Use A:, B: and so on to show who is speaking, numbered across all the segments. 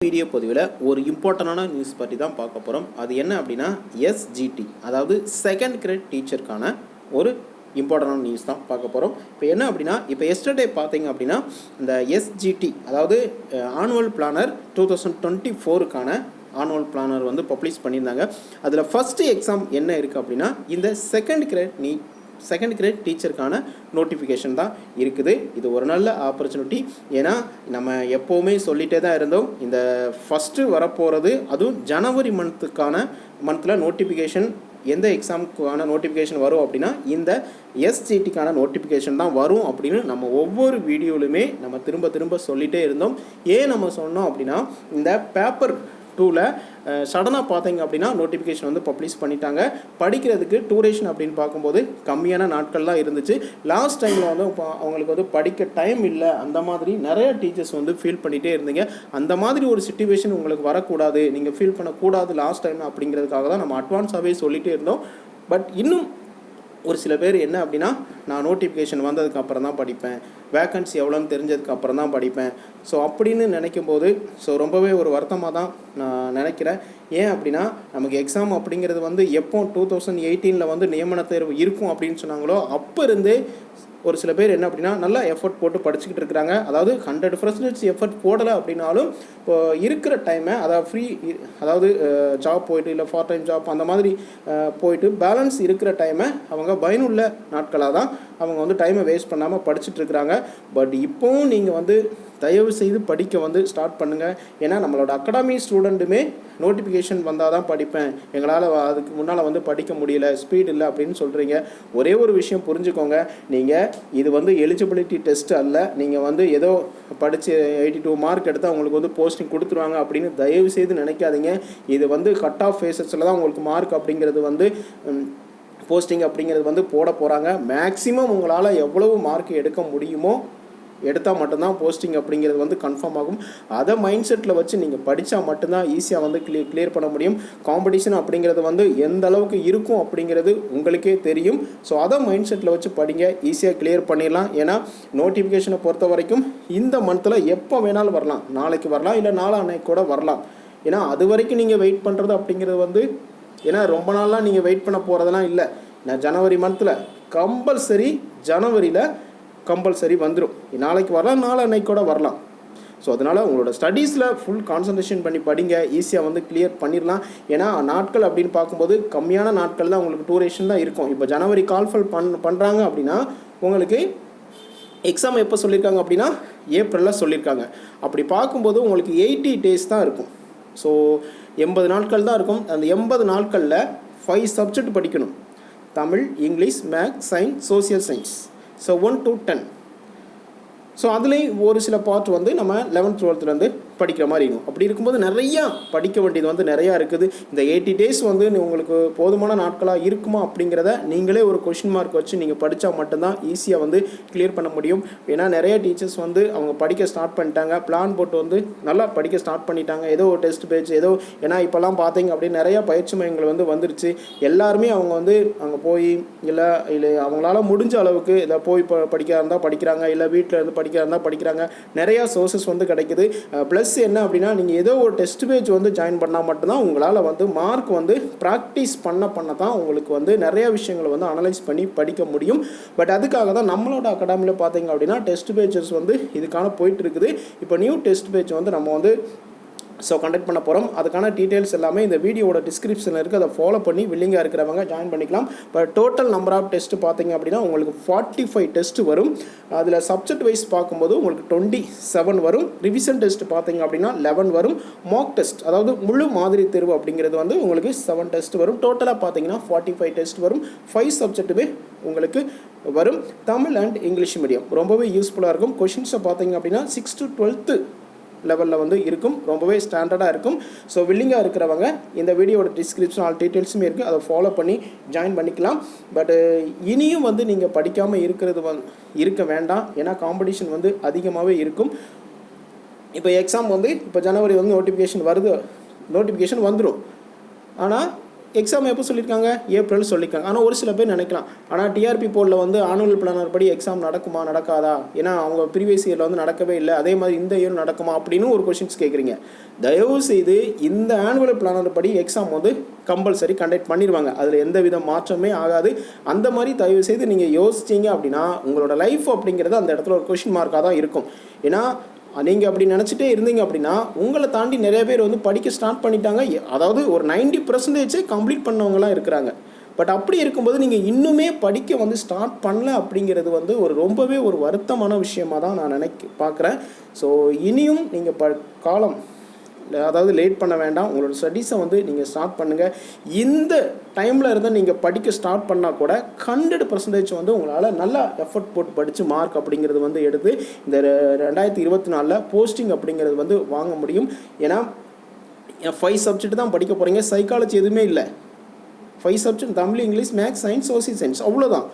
A: Video பதிவில் ஒரு இம்பார்ட்டண்டான நியூஸ் பற்றி தான் பார்க்க போகிறோம் அது என்ன அப்படின்னா எஸ்ஜிடி அதாவது செகண்ட் கிரேட் டீச்சருக்கான ஒரு இம்பார்ட்டண்டான நியூஸ் தான் பார்க்க போகிறோம் இப்போ என்ன அப்படின்னா இப்போ எஸ்டர்டே பார்த்தீங்க அப்படின்னா இந்த எஸ்ஜிடி அதாவது annual planner two thousand twenty ஃபோருக்கான annual planner வந்து பப்ளிஷ் பண்ணியிருந்தாங்க. அதில் ஃபஸ்ட்டு எக்ஸாம் என்ன இருக்குது அப்படின்னா இந்த செகண்ட் கிரேட் நீ செகண்ட் கிரேட் டீச்சருக்கான நோட்டிஃபிகேஷன் தான் இருக்குது. இது ஒரு நல்ல ஆப்பர்ச்சுனிட்டி ஏன்னா நம்ம எப்போவுமே சொல்லிகிட்டே தான் இருந்தோம். இந்த ஃபஸ்ட்டு வரப்போகிறது அதுவும் ஜனவரி மந்த்துக்கான மந்தில் நோட்டிஃபிகேஷன் எந்த எக்ஸாமுக்கான நோட்டிஃபிகேஷன் வரும் அப்படின்னா இந்த எஸ்ஜிடிக்கான நோட்டிஃபிகேஷன் தான் வரும் அப்படின்னு நம்ம ஒவ்வொரு வீடியோலையுமே நம்ம திரும்ப திரும்ப சொல்லிகிட்டே இருந்தோம். ஏன் நம்ம சொன்னோம் அப்படின்னா இந்த பேப்பர் டூவில் சடனாக பார்த்தீங்க அப்படின்னா நோட்டிஃபிகேஷன் வந்து பப்ளிஷ் பண்ணிட்டாங்க. படிக்கிறதுக்கு டூரேஷன் அப்படின்னு பார்க்கும்போது கம்மியான நாட்கள் தான் இருந்துச்சு. லாஸ்ட் டைமில் வந்து அவங்களுக்கு வந்து படிக்க டைம் இல்லை அந்த மாதிரி நிறைய டீச்சர்ஸ் வந்து ஃபீல் பண்ணிகிட்டே இருந்தீங்க. அந்த மாதிரி ஒரு சுச்சுவேஷன் உங்களுக்கு வரக்கூடாது. நீங்கள் ஃபீல் பண்ணக்கூடாது லாஸ்ட் டைம் அப்படிங்கிறதுக்காக தான் நம்ம அட்வான்ஸாகவே சொல்லிகிட்டே இருந்தோம். பட் இன்னும் ஒரு சில பேர் என்ன அப்படின்னா நான் நோட்டிஃபிகேஷன் வந்ததுக்கு அப்புறம் தான் படிப்பேன். வேக்கன்சி எவ்வளோன்னு தெரிஞ்சதுக்கு அப்புறம் தான் படிப்பேன். ஸோ அப்படின்னு நினைக்கும் போது ஸோ ரொம்பவே ஒரு வருத்தமாக தான் நான் நினைக்கிறேன். ஏன் அப்படின்னா நமக்கு எக்ஸாம் அப்படிங்கிறது வந்து எப்போ டூ தௌசண்ட் எயிட்டீனில் வந்து நியமன தேர்வு இருக்கும் அப்படின்னு சொன்னாங்களோ அப்போ இருந்தே ஒரு சில பேர் என்ன அப்படின்னா நல்லா எஃபர்ட் போட்டு படிச்சுக்கிட்டு இருக்கிறாங்க. அதாவது ஹண்ட்ரட் பர்சன்டேஜ் எஃபர்ட் போடலை அப்படின்னாலும் இப்போ இருக்கிற டைமை அதாவது ஃப்ரீ அதாவது ஜாப் போயிட்டு இல்லை பார்ட் டைம் ஜாப் அந்த மாதிரி போயிட்டு பேலன்ஸ் இருக்கிற டைமை அவங்க பயனுள்ள நாட்களாக தான் அவங்க வந்து டைமை வேஸ்ட் பண்ணாமல் படிச்சுட்டு இருக்கிறாங்க பட் இப்போவும் நீங்கள் வந்து தயவு செய்து படிக்க வந்து ஸ்டார்ட் பண்ணுங்கள் ஏன்னா நம்மளோட அகாடமி ஸ்டூடெண்ட்டுமே நோட்டிஃபிகேஷன் வந்தால் தான் படிப்பேன். எங்களால் அதுக்கு முன்னால் வந்து படிக்க முடியல ஸ்பீட் இல்லை அப்படின்னு சொல்கிறீங்க ஒரே ஒரு விஷயம் புரிஞ்சுக்கோங்க. நீங்கள் இது வந்து எலிஜிபிலிட்டி டெஸ்ட் அல்ல. நீங்கள் வந்து ஏதோ படித்து எயிட்டி டூ மார்க் எடுத்தால் உங்களுக்கு வந்து போஸ்டிங் கொடுத்துருவாங்க அப்படின்னு தயவு செய்து நினைக்காதீங்க. இது வந்து கட் ஆஃப் ஃபேஸஸில் தான் உங்களுக்கு மார்க் அப்படிங்கிறது வந்து போஸ்டிங் அப்படிங்கிறது வந்து போட போகிறாங்க மேக்ஸிமம் உங்களால் எவ்வளவு மார்க் எடுக்க முடியுமோ எடுத்தால் மட்டும்தான் போஸ்டிங் அப்படிங்கிறது வந்து கன்ஃபார்ம் ஆகும். அதை மைண்ட் செட்டில் வச்சு நீங்கள் படித்தா மட்டும்தான் ஈஸியாக வந்து கிளியர் கிளியர் பண்ண முடியும். காம்படிஷன் அப்படிங்கிறது வந்து எந்த அளவுக்கு இருக்கும் அப்படிங்கிறது உங்களுக்கே தெரியும். ஸோ அதை மைண்ட் செட்டில் வச்சு படிங்க. ஈஸியாக கிளியர் பண்ணிடலாம். ஏன்னா நோட்டிஃபிகேஷனை பொறுத்த வரைக்கும் இந்த மந்தில் எப்போ வேணாலும் வரலாம். நாளைக்கு வரலாம் இல்லை நாளான்னைக்கு கூட வரலாம். ஏன்னா அது வரைக்கும் நீங்கள் வெயிட் பண்ணுறது அப்படிங்கிறது வந்து ஏன்னா ரொம்ப நாளாக நீங்கள் வெயிட் பண்ண போகிறதெல்லாம் இல்லை. நான் ஜனவரி மந்தில் கம்பல்சரி ஜனவரியில் கம்பல்சரி வந்துடும் நாளைக்கு வரலாம் நாளை அன்னைக்கு கூட வரலாம். ஸோ அதனால் உங்களோட ஸ்டடீஸில் ஃபுல் கான்சன்ட்ரேஷன் பண்ணி படிங்க. ஈஸியாக வந்து கிளியர் பண்ணிடலாம் ஏன்னா நாட்கள் அப்படின்னு பார்க்கும்போது கம்மியான நாட்கள் தான் உங்களுக்கு டூரேஷன் தான் இருக்கும். இப்போ ஜனவரி கால்ஃபல் பண் பண்ணுறாங்க அப்படின்னா உங்களுக்கு எக்ஸாம் எப்போ சொல்லியிருக்காங்க அப்படின்னா ஏப்ரலில் சொல்லியிருக்காங்க அப்படி பார்க்கும்போது உங்களுக்கு எயிட்டி டேஸ் தான் இருக்கும். ஸோ எண்பது நாட்கள் தான் இருக்கும். அந்த எண்பது நாட்களில் ஃபைவ் சப்ஜெக்ட் படிக்கணும். Tamil English maths science social science so one to ten so அதுலேயும் ஒரு சில பார்ட் வந்து நம்ம லெவன்த் டுவெல்த்துலேருந்து படிக்கிற மாதிரி இருக்கும். அப்படி இருக்கும்போது நிறையா படிக்க வேண்டியது வந்து நிறையா இருக்குது. இந்த எயிட்டி டேஸ் வந்து உங்களுக்கு போதுமான நாட்களாக இருக்குமா அப்படிங்கிறத நீங்களே ஒரு கொஷின் மார்க் வச்சு நீங்கள் படித்தா மட்டும்தான் ஈஸியாக வந்து கிளியர் பண்ண முடியும். ஏன்னா நிறைய டீச்சர்ஸ் வந்து அவங்க படிக்க ஸ்டார்ட் பண்ணிட்டாங்க. பிளான் போட்டு வந்து நல்லா படிக்க ஸ்டார்ட் பண்ணிட்டாங்க. ஏதோ ஒரு டெஸ்ட் பேஜ் ஏதோ ஏன்னா இப்போல்லாம் பார்த்தீங்க அப்படின்னு நிறையா பயிற்சி மையங்கள் வந்து வந்துருச்சு. எல்லாருமே அவங்க வந்து அங்கே போய் இல்லை இல்லை அவங்களால முடிஞ்ச அளவுக்கு இதை போய் ப படிக்க இருந்தால் படிக்கிறாங்க. இல்லை வீட்டில் இருந்து படிக்க இருந்தால் படிக்கிறாங்க. நிறையா சோர்சஸ் வந்து கிடைக்குது. ப்ளஸ் என்ன அப்படின்னா நீங்கள் ஏதோ ஒரு டெஸ்ட் பேஜ் வந்து ஜாயின் பண்ணால் மட்டும்தான் உங்களால் வந்து மார்க் வந்து ப்ராக்டிஸ் பண்ண பண்ண தான் உங்களுக்கு வந்து நிறைய விஷயங்களை வந்து அனலைஸ் பண்ணி படிக்க முடியும். பட் அதுக்காக தான் நம்மளோட அகாடமியில் பார்த்தீங்க அப்படின்னா டெஸ்ட் பேஜஸ் வந்து இதுக்கான போயிட்டு இருக்குது. இப்போ நியூ டெஸ்ட் பேஜ் வந்து நம்ம வந்து ஸோ கண்டக்ட் பண்ண போகிறோம் அதுக்கான டீட்டெயில்ஸ் எல்லாமே இந்த வீடியோவோட டிஸ்கிரிப்ஷனில் இருக்குது அதை ஃபாலோ பண்ணி வில்லிங்காக இருக்கிறவங்க ஜாயின் பண்ணிக்கலாம். இப்போ டோட்டல் நம்பர் ஆஃப் டெஸ்ட் பார்த்தீங்க அப்படின்னா உங்களுக்கு ஃபார்ட்டி ஃபைவ் டெஸ்ட் வரும். அதில் சப்ஜெக்ட் வைஸ் பார்க்கும்போது உங்களுக்கு டுவெண்ட்டி செவன் வரும். ரிவிஷன் டெஸ்ட் பார்த்தீங்க அப்படின்னா லெவன் வரும். மாக் டெஸ்ட் அதாவது முழு மாதிரி தேர்வு அப்படிங்கிறது வந்து உங்களுக்கு செவன் டெஸ்ட் வரும். டோட்டலாக பார்த்தீங்கன்னா ஃபார்ட்டி ஃபைவ் டெஸ்ட் வரும் ஃபைவ் சப்ஜெக்ட்டுமே உங்களுக்கு வரும். தமிழ் அண்ட் இங்கிலீஷ் மீடியம் ரொம்பவே யூஸ்ஃபுல்லாக இருக்கும். கொஷின்ஸை பார்த்தீங்க அப்படின்னா சிக்ஸ் டு டுவெல்த்து லெவலில் வந்து இருக்கும். ரொம்பவே ஸ்டாண்டர்டாக இருக்கும். ஸோ வில்லிங்காக இருக்கிறவங்க இந்த வீடியோட டிஸ்கிரிப்ஷன் ஆல் டீட்டெயில்ஸுமே இருக்குது அதை ஃபாலோ பண்ணி ஜாயின் பண்ணிக்கலாம். பட் இனியும் வந்து நீங்கள் படிக்காமல் இருக்கிறது வந் இருக்க வேண்டாம். ஏன்னா காம்படிஷன் வந்து அதிகமாகவே இருக்கும். இப்போ எக்ஸாம் வந்து இப்போ ஜனவரி வந்து நோட்டிஃபிகேஷன் வருது. நோட்டிஃபிகேஷன் வந்துடும் ஆனால் எக்ஸாம் எப்போ சொல்லியிருக்காங்க ஏப்ரல் சொல்லியிருக்காங்க ஆனால் ஒரு சில பேர் நினைக்கலாம். ஆனால் டிஆர்பி போர்டில் வந்து ஆனுவல் பிளானர் படி எக்ஸாம் நடக்குமா நடக்காதா? ஏன்னா அவங்க ப்ரீவியஸ் இயரில் வந்து நடக்கவே இல்லை. அதே மாதிரி இந்த இயர் நடக்குமா அப்படின்னு ஒரு கொஷின்ஸ் கேட்குறீங்க தயவு செய்து இந்த ஆனுவல் பிளானர் படி எக்ஸாம் வந்து கம்பல்சரி கண்டக்ட் பண்ணிடுவாங்க அதில் எந்த வித மாற்றமே ஆகாது. அந்த மாதிரி தயவு செய்து நீங்கள் யோசிச்சீங்க அப்படின்னா உங்களோட லைஃப் அப்படிங்கிறது அந்த இடத்துல ஒரு கொஷின் மார்க்காக தான் இருக்கும். ஏன்னா நீங்கள் அப்படி நினச்சிட்டே இருந்தீங்க அப்படின்னா உங்களை தாண்டி நிறைய பேர் வந்து படிக்க ஸ்டார்ட் பண்ணிட்டாங்க. அதாவது ஒரு 90% பர்சன்டேஜே கம்ப்ளீட் பண்ணவங்களாம் இருக்கிறாங்க. பட் அப்படி இருக்கும்போது நீங்கள் இன்னுமே படிக்க வந்து ஸ்டார்ட் பண்ணல அப்படிங்கிறது வந்து ஒரு ரொம்பவே ஒரு வருத்தமான விஷயமா தான் நான் நினைக்க பார்க்குறேன். ஸோ இனியும் நீங்கள் ப காலம் அதாவது லேட் பண்ண வேண்டாம். உங்களோட ஸ்டடீஸை வந்து நீங்கள் ஸ்டார்ட் பண்ணுங்கள் இந்த டைமில் இருந்து நீங்கள் படிக்க ஸ்டார்ட் பண்ணால் கூட ஹண்ட்ரட் பர்சன்டேஜ் வந்து உங்களால் நல்லா எஃபர்ட் போட்டு படித்து மார்க் அப்படிங்கிறது வந்து எடுத்து இந்த ரெண்டாயிரத்தி இருபத்தி நாலில் போஸ்டிங் அப்படிங்கிறது வந்து வாங்க முடியும். ஏன்னா ஃபைவ் சப்ஜெக்ட் தான் படிக்க போகிறீங்க சைக்காலஜி எதுவுமே இல்லை. Five subject Tamil English maths science social science அவ்வளோதான்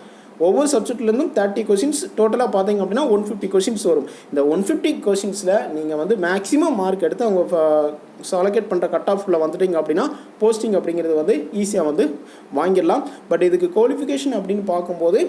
A: ஒவ்வொரு சப்ஜெக்ட்லேருந்தும் தேர்ட்டி கொஷின்ஸ் டோட்டலாக பார்த்தீங்க அப்படின்னா ஒன் ஃபிஃப்டி கொஷின்ஸ் வரும். இந்த ஒன் ஃபிஃப்டி கொஷின்ஸில் நீங்கள் வந்து மேக்ஸிமம் மார்க் எடுத்து அவங்க அலோகேட் பண்ணுற கட் ஆஃபில் வந்துட்டீங்க அப்படின்னா போஸ்டிங் அப்படிங்கிறது வந்து ஈஸியாக வந்து வாங்கிடலாம். பட் இதுக்கு குவாலிஃபிகேஷன் அப்படின்னு பார்க்கும்போது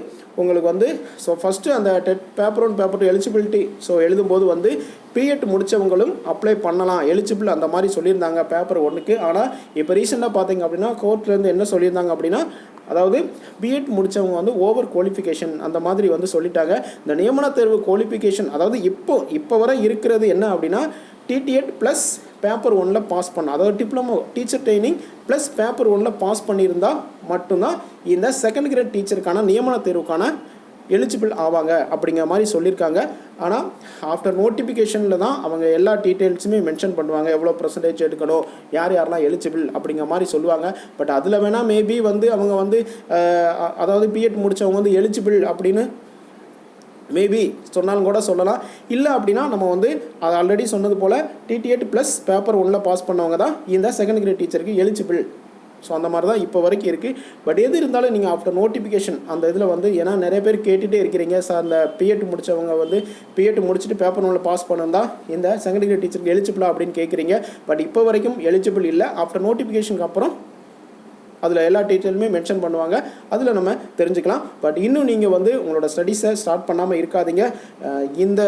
A: உங்களுக்கு வந்து ஸோ ஃபஸ்ட்டு அந்த TET paper one paper two eligibility so எழுதும்போது வந்து பிஎட் முடித்தவங்களும் அப்ளை பண்ணலாம். எலிஜிபிள் அந்த மாதிரி சொல்லியிருந்தாங்க பேப்பர் ஒன்றுக்கு ஆனால் இப்போ ரீசெண்டாக பார்த்தீங்க அப்படின்னா கோர்ட்லேருந்து என்ன சொல்லியிருந்தாங்க அப்படின்னா அதாவது பிஎட் முடித்தவங்க வந்து ஓவர் குவாலிஃபிகேஷன் அந்த மாதிரி வந்து சொல்லிட்டாங்க. இந்த நியமன தேர்வு குவாலிஃபிகேஷன் அதாவது இப்போ இப்போ வரை இருக்கிறது என்ன அப்படின்னா டிடிஎட் ப்ளஸ் பேப்பர் ஒனில் பாஸ் பண்ண அதாவது diploma teacher training plus paper ஒனில் பாஸ் பண்ணியிருந்தால் மட்டும்தான் இந்த செகண்ட் கிரேட் டீச்சருக்கான நியமன தேர்வுக்கான எலிஜிபிள் ஆவாங்க அப்படிங்கிற மாதிரி சொல்லியிருக்காங்க. ஆனால் ஆஃப்டர் நோட்டிஃபிகேஷனில் தான் அவங்க எல்லா டீட்டெயில்ஸுமே மென்ஷன் பண்ணுவாங்க. எவ்வளோ பர்சன்டேஜ் எடுக்கணும் யார் யாரெல்லாம் எலிஜிபிள் அப்படிங்கிற மாதிரி சொல்லுவாங்க. பட் அதில் வேணால் மேபி வந்து அவங்க வந்து அதாவது பிஎட் முடித்தவங்க வந்து எலிஜிபிள் அப்படின்னு மேபி சொன்னாலும் கூட சொல்லலாம். இல்லை அப்படின்னா நம்ம வந்து அது ஆல்ரெடி சொன்னது போல் டிடிஎட் ப்ளஸ் பேப்பர் ஒன்றில் பாஸ் பண்ணவங்க தான் இந்த செகண்ட் கிரேட் டீச்சருக்கு எலிஜிபிள் ஸோ அந்த மாதிரி தான் இப்போ வரைக்கும் இருக்குது பட் எது இருந்தாலும் நீங்கள் ஆஃப்டர் நோட்டிஃபிகேஷன் அந்த இதில் வந்து ஏன்னா நிறைய பேர் கேட்டுகிட்டே இருக்கிறீங்க. சார் அந்த பிஎட் முடித்தவங்க வந்து பிஎட் முடிச்சுட்டு பேப்பர் ஒன்றில் பாஸ் பண்ணா இந்த செகண்ட் கிரேட் டீச்சருக்கு எலிஜிபிளா அப்படின்னு கேட்குறீங்க பட் இப்போ வரைக்கும் எலிஜிபிள் இல்லை. ஆஃப்டர் நோட்டிஃபிகேஷனுக்கு அப்புறம் அதில் எல்லா டீட்டெயிலுமே மென்ஷன் பண்ணுவாங்க. அதில் நம்ம தெரிஞ்சுக்கலாம். பட் இன்னும் நீங்கள் வந்து உங்களோட ஸ்டடீஸை ஸ்டார்ட் பண்ணாமல் இருக்காதீங்க. இந்த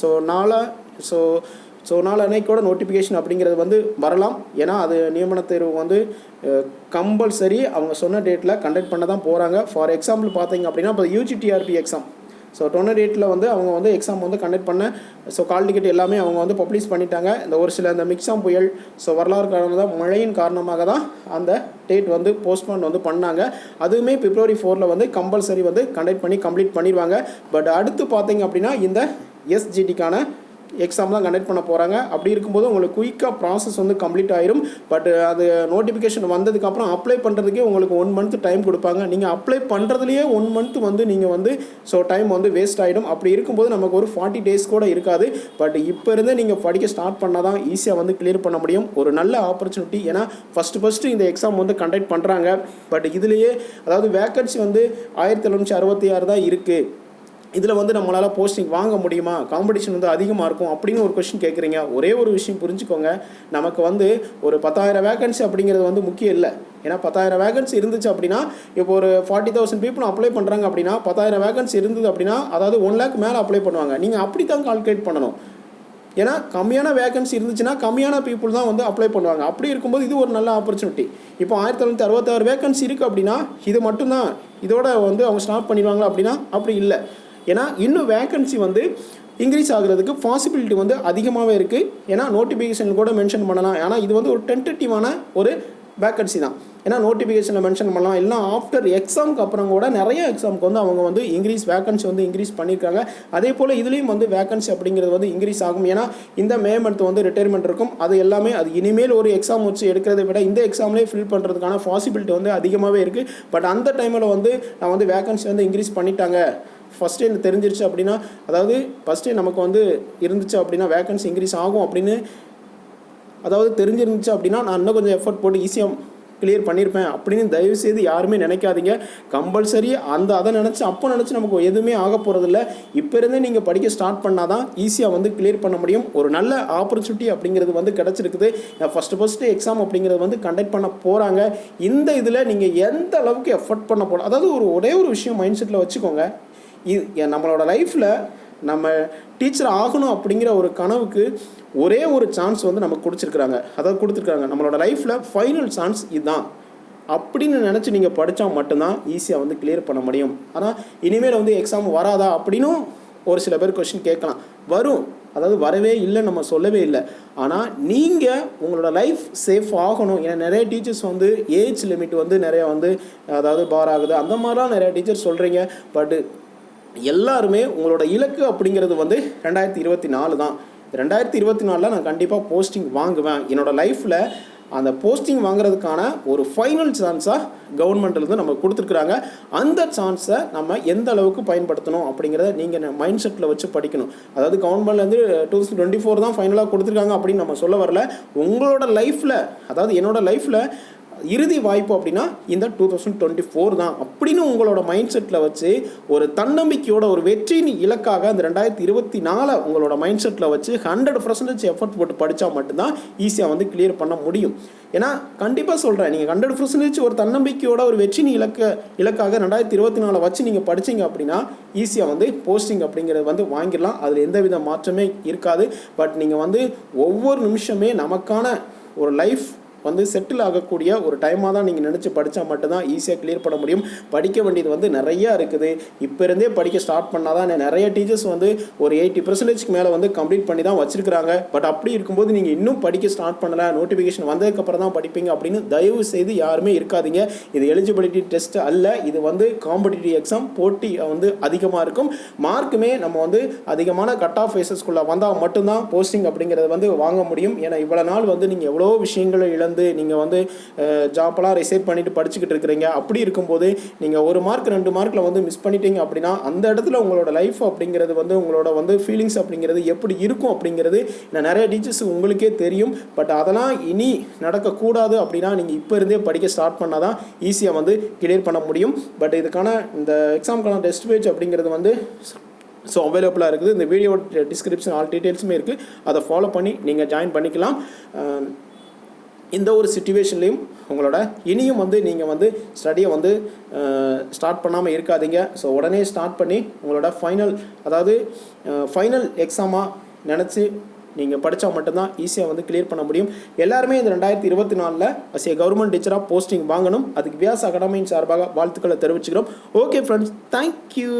A: ஸோ நாளாக ஸோ ஸோ நாள் அன்னைக்கோட நோட்டிஃபிகேஷன் அப்படிங்கிறது வந்து வரலாம். ஏன்னா அது நியமன தேர்வு வந்து கம்பல்சரி அவங்க சொன்ன டேட்டில் கண்டக்ட் பண்ண தான் போகிறாங்க ஃபார் எக்ஸாம்பிள் பார்த்தீங்க அப்படின்னா இப்போ யூஜிடிஆர்பி எக்ஸாம் ஸோ டொன்ன டேட்டில் வந்து அவங்க வந்து எக்ஸாம் வந்து கண்டக்ட் பண்ண ஸோ கால் டிக்கெட் எல்லாமே அவங்க வந்து பப்ளிஷ் பண்ணிட்டாங்க. இந்த ஒரு சில இந்த மிக்ஸாம் புயல் ஸோ வரலாறு காரணமாக மழையின் காரணமாக தான் அந்த டேட் வந்து போஸ்ட்போன் வந்து பண்ணாங்க. அதுவுமே பிப்ரவரி ஃபோரில் வந்து கம்பல்சரி வந்து கண்டக்ட் பண்ணி கம்ப்ளீட் பண்ணிடுவாங்க. பட் அடுத்து பார்த்தீங்க அப்படின்னா இந்த எஸ்ஜிடிக்கான எக்ஸாம் தான் கண்டக்ட் பண்ண போகிறாங்க அப்படி இருக்கும்போது உங்களுக்கு குயிக்காக ப்ராசஸ் வந்து கம்ப்ளீட் ஆயிரும். பட் அது நோட்டிஃபிகேஷன் வந்ததுக்கப்புறம் அப்ளை பண்ணுறதுக்கே உங்களுக்கு ஒன் மந்த் டைம் கொடுப்பாங்க. நீங்கள் அப்ளை பண்ணுறதுலையே ஒன் மந்த் வந்து நீங்கள் வந்து ஸோ டைம் வந்து வேஸ்ட் ஆகிடும் அப்படி இருக்கும்போது நமக்கு ஒரு ஃபார்ட்டி டேஸ் கூட இருக்காது. பட் இப்போ இருந்தே நீங்கள் படிக்க ஸ்டார்ட் பண்ணால் தான் ஈஸியாக வந்து கிளியர் பண்ண முடியும். ஒரு நல்ல ஆப்பர்ச்சுனிட்டி ஏன்னா ஃபஸ்ட்டு ஃபஸ்ட்டு இந்த எக்ஸாம் வந்து கண்டக்ட் பண்ணுறாங்க பட் இதுலேயே அதாவது வேக்கன்சி வந்து ஆயிரத்தி எழுநூற்றி அறுபத்தி ஆறு தான் இருக்குது இதில் வந்து நம்மளால் போஸ்டிங் வாங்க முடியுமா? காம்படிஷன் வந்து அதிகமாக இருக்கும் அப்படின்னு ஒரு கொஷின் கேட்குறீங்க. ஒரே ஒரு விஷயம் புரிஞ்சுக்கோங்க. நமக்கு வந்து ஒரு பத்தாயிரம் வேகன்சி அப்படிங்கிறது வந்து முக்கியம் இல்லை. ஏன்னா பத்தாயிரம் வேகன்சி இருந்துச்சு அப்படின்னா இப்போ ஒரு ஃபார்ட்டி தௌசண்ட் பீப்புள் அப்ளை பண்ணுறாங்க அப்படின்னா பத்தாயிரம் வேகன்சி இருந்தது அப்படின்னா அதாவது ஒன் லேக் மேலே அப்ளை பண்ணுவாங்க. நீங்கள் அப்படி தான் கால்குலேட் பண்ணணும். ஏன்னா கம்மியான வேகன்சி இருந்துச்சுன்னா கம்மியான பீப்புள் தான் வந்து அப்ளை பண்ணுவாங்க. அப்படி இருக்கும்போது இது ஒரு நல்ல ஆப்பர்ச்சுனிட்டி இப்போ ஆயிரத்தி தொள்ளாயிரத்தி அறுபத்தாறு வேகன்சி இருக்குது அப்படின்னா இது மட்டும்தான். இதோட வந்து அவங்க ஸ்டாப் பண்ணிடுவாங்களா அப்படின்னா அப்படி இல்லை. ஏன்னா இன்னும் வேகன்சி வந்து இன்க்ரீஸ் ஆகுறதுக்கு பாசிபிலிட்டி வந்து அதிகமாகவே இருக்குது ஏன்னா நோட்டிஃபிகேஷன் கூட மென்ஷன் பண்ணலாம். ஏன்னா இது வந்து ஒரு டென்டேட்டிவான ஒரு வேக்கன்சி தான். ஏன்னா நோட்டிஃபிகேஷனில் மென்ஷன் பண்ணலாம். இல்லை ஆஃப்டர் எக்ஸாமுக்கு அப்புறம் கூட நிறைய எக்ஸாமுக்கு வந்து அவங்க வந்து இன்க்ரீஸ் வேக்கன்சி வந்து இன்க்ரீஸ் பண்ணியிருக்காங்க. அதே போல் இதுலேயும் வந்து வேக்கன்சி அப்படிங்கிறது வந்து இன்க்ரீஸ் ஆகும். ஏன்னா இந்த மே மந்த் வந்து ரிட்டையர்மெண்ட் இருக்கும். அது எல்லாமே அது இனிமேல் ஒரு எக்ஸாம் வச்சு எடுக்கிறத விட இந்த எக்ஸாம்லேயே ஃபில் பண்ணுறதுக்கான பாசிபிலிட்டி வந்து அதிகமாகவே இருக்குது பட் அந்த டைமில் வந்து நான் வந்து வேக்கன்சி வந்து இன்க்ரீஸ் பண்ணிட்டாங்க. ஃபஸ்ட்டே எனக்கு தெரிஞ்சிருச்சு அப்படின்னா அதாவது ஃபஸ்ட்டே நமக்கு வந்து இருந்துச்சு அப்படின்னா வேக்கன்சி இன்க்ரீஸ் ஆகும் அப்படின்னு அதாவது தெரிஞ்சிருந்துச்சு அப்படின்னா நான் இன்னும் கொஞ்சம் எஃபர்ட் போட்டு ஈஸியாக கிளியர் பண்ணியிருப்பேன் அப்படின்னு தயவு செய்து யாருமே நினைக்காதீங்க. கம்பல்சரி அந்த அதை நினச்சி அப்போ நினச்சி நமக்கு எதுவுமே ஆக போகிறதில்ல இப்போ இருந்தே நீங்கள் படிக்க ஸ்டார்ட் பண்ணால் தான் ஈஸியாக வந்து கிளியர் பண்ண முடியும். ஒரு நல்ல ஆப்பர்ச்சுனிட்டி அப்படிங்கிறது வந்து கிடச்சிருக்குது. ஃபஸ்ட்டு ஃபஸ்ட்டு எக்ஸாம் அப்படிங்கிறது வந்து கண்டக்ட் பண்ண போகிறாங்க இந்த இதில் நீங்கள் எந்த அளவுக்கு எஃபர்ட் பண்ண போகலாம் அதாவது ஒரு ஒரே ஒரு விஷயம் மைண்ட் செட்டில் வச்சுக்கோங்க. இது நம்மளோட லைஃப்பில் நம்ம டீச்சர் ஆகணும் அப்படிங்கிற ஒரு கனவுக்கு ஒரே ஒரு சான்ஸ் வந்து நமக்கு கொடுத்துருக்குறாங்க. அதாவது கொடுத்துருக்காங்க நம்மளோட லைஃப்பில் ஃபைனல் சான்ஸ் இதுதான். அப்படின்னு நினச்சி நீங்கள் படித்தா மட்டும்தான் ஈஸியாக வந்து கிளியர் பண்ண முடியும். ஆனால் இனிமேல் வந்து எக்ஸாம் வராதா அப்படின்னும் ஒரு சில பேர் கொஷின் கேட்கலாம். வரும். அதாவது வரவே இல்லை நம்ம சொல்லவே இல்லை. ஆனால் நீங்கள் உங்களோட லைஃப் சேஃப் ஆகணும். ஏன்னா நிறைய டீச்சர்ஸ் வந்து ஏஜ் லிமிட் வந்து நிறையா வந்து அதாவது பார் ஆகுது. அந்த மாதிரிலாம் நிறையா டீச்சர்ஸ் சொல்கிறீங்க பட் எல்லாருமே உங்களோட இலக்கு அப்படிங்கிறது வந்து ரெண்டாயிரத்தி இருபத்தி நாலு தான். ரெண்டாயிரத்தி இருபத்தி நாலில் நான் கண்டிப்பாக போஸ்டிங் வாங்குவேன். என்னோட லைஃப்பில் அந்த போஸ்டிங் வாங்குறதுக்கான ஒரு ஃபைனல் சான்ஸாக கவர்மெண்ட்லேருந்து நம்ம கொடுத்துருக்குறாங்க. அந்த சான்ஸை நம்ம எந்த அளவுக்கு பயன்படுத்தணும் அப்படிங்கிறத நீங்கள் மைண்ட் செட்டில் வச்சு படிக்கணும். அதாவது கவர்மெண்ட்லேருந்து டூ தௌசண்ட் டுவெண்ட்டி ஃபோர் தான் ஃபைனலாக கொடுத்துருக்காங்க அப்படின்னு நம்ம சொல்ல வரல. உங்களோட லைஃப்பில் அதாவது என்னோடய லைஃப்பில் இறுதி வாய்ப்பு அப்படின்னா இந்த டூ தௌசண்ட் டுவெண்ட்டி ஃபோர் தான். அப்படின்னு உங்களோட மைண்ட் செட்டில் வச்சு ஒரு தன்னம்பிக்கையோட ஒரு வெற்றியின் இலக்காக அந்த ரெண்டாயிரத்தி இருபத்தி நாலை உங்களோட மைண்ட் செட்டில் வச்சு ஹண்ட்ரட் பர்சன்டேஜ் எஃபர்ட் போட்டு படித்தா மட்டும்தான் ஈஸியாக வந்து கிளியர் பண்ண முடியும். ஏன்னா கண்டிப்பாக சொல்கிறேன் நீங்கள் ஹண்ட்ரட் பர்சன்டேஜ் ஒரு தன்னம்பிக்கையோட ஒரு வெற்றியின் இலக்க இலக்காக ரெண்டாயிரத்தி இருபத்தி நாலை வச்சு நீங்கள் படிச்சீங்க அப்படின்னா ஈஸியாக வந்து போஸ்டிங் அப்படிங்கிறது வந்து வாங்கிடலாம். அதில் எந்தவித மாற்றமே இருக்காது. பட் நீங்கள் வந்து ஒவ்வொரு நிமிஷமே நமக்கான ஒரு லைஃப் வந்து செட்டில் ஆகக்கூடிய ஒரு டைமாக தான் நீங்கள் நினச்சி படித்தா மட்டும்தான் ஈஸியாக கிளியர் பண்ண முடியும். படிக்க வேண்டியது வந்து நிறையா இருக்குது. இப்போ இருந்தே படிக்க ஸ்டார்ட் பண்ணால் தான் நிறைய டீச்சர்ஸ் வந்து ஒரு எயிட்டி பர்சன்டேஜ்க்கு மேலே வந்து கம்ப்ளீட் பண்ணி தான் வச்சுருக்காங்க பட் அப்படி இருக்கும்போது நீங்கள் இன்னும் படிக்க ஸ்டார்ட் பண்ணலை நோட்டிஃபிகேஷன் வந்ததுக்கப்புறம் தான் படிப்பீங்க அப்படின்னு தயவு செய்து யாருமே இருக்காதீங்க. இது எலிஜிபிலிட்டி டெஸ்ட் அல்ல இது வந்து காம்படிட்டிவ் எக்ஸாம் போட்டி வந்து அதிகமாக இருக்கும். மார்க்குமே நம்ம வந்து அதிகமான கட் ஆஃப் ஃபேஸஸ்க்குள்ளே வந்தால் மட்டும்தான் போஸ்டிங் அப்படிங்கிறது வந்து வாங்க முடியும். ஏன்னா இவ்வளோ நாள் வந்து நீங்கள் எவ்வளோ விஷயங்களை இழந்து நீங்கள் வந்து ஜாப்லாம் ரிசைட் பண்ணிட்டு படிச்சுக்கிட்டு இருக்கிறீங்க. அப்படி இருக்கும்போது நீங்கள் ஒரு மார்க் ரெண்டு மார்க்கில் வந்து மிஸ் பண்ணிட்டீங்க அப்படின்னா அந்த இடத்துல உங்களோட லைஃப் அப்படிங்கிறது வந்து உங்களோட வந்து ஃபீலிங்ஸ் அப்படிங்கிறது எப்படி இருக்கும் அப்படிங்கிறது நான் நிறைய டீச்சர்ஸ் உங்களுக்கே தெரியும். பட் அதெல்லாம் இனி நடக்கக்கூடாது அப்படின்னா நீங்கள் இப்போ இருந்தே படிக்க ஸ்டார்ட் பண்ணால் தான் ஈஸியாக வந்து கிளியர் பண்ண முடியும். பட் இதுக்கான இந்த எக்ஸாமுக்கான டெஸ்ட் பேஜ் அப்படிங்கிறது வந்து ஸோ அவைலபிளாக இருக்குது. இந்த வீடியோ டிஸ்கிரிப்ஷன் ஆல் டீட்டெயில்ஸுமே இருக்குது அதை ஃபாலோ பண்ணி நீங்கள் ஜாயின் பண்ணிக்கலாம். இந்த ஒரு சுச்சுவேஷன்லேயும் உங்களோட இனியும் வந்து நீங்கள் வந்து ஸ்டடியை வந்து ஸ்டார்ட் பண்ணாமல் இருக்காதீங்க. ஸோ உடனே ஸ்டார்ட் பண்ணி உங்களோட ஃபைனல் அதாவது ஃபைனல் எக்ஸாமாக நினச்சி நீங்கள் படித்தா மட்டும்தான் ஈஸியாக வந்து கிளியர் பண்ண முடியும். எல்லாருமே இந்த ரெண்டாயிரத்தி இருபத்தி நாலில் அசிய கவர்மெண்ட் டீச்சராக போஸ்டிங் வாங்கணும். அதுக்கு வியாஸ் அகாடமியின் சார்பாக வாழ்த்துக்களை தெரிவிச்சுக்கிறோம். Okay friends thank you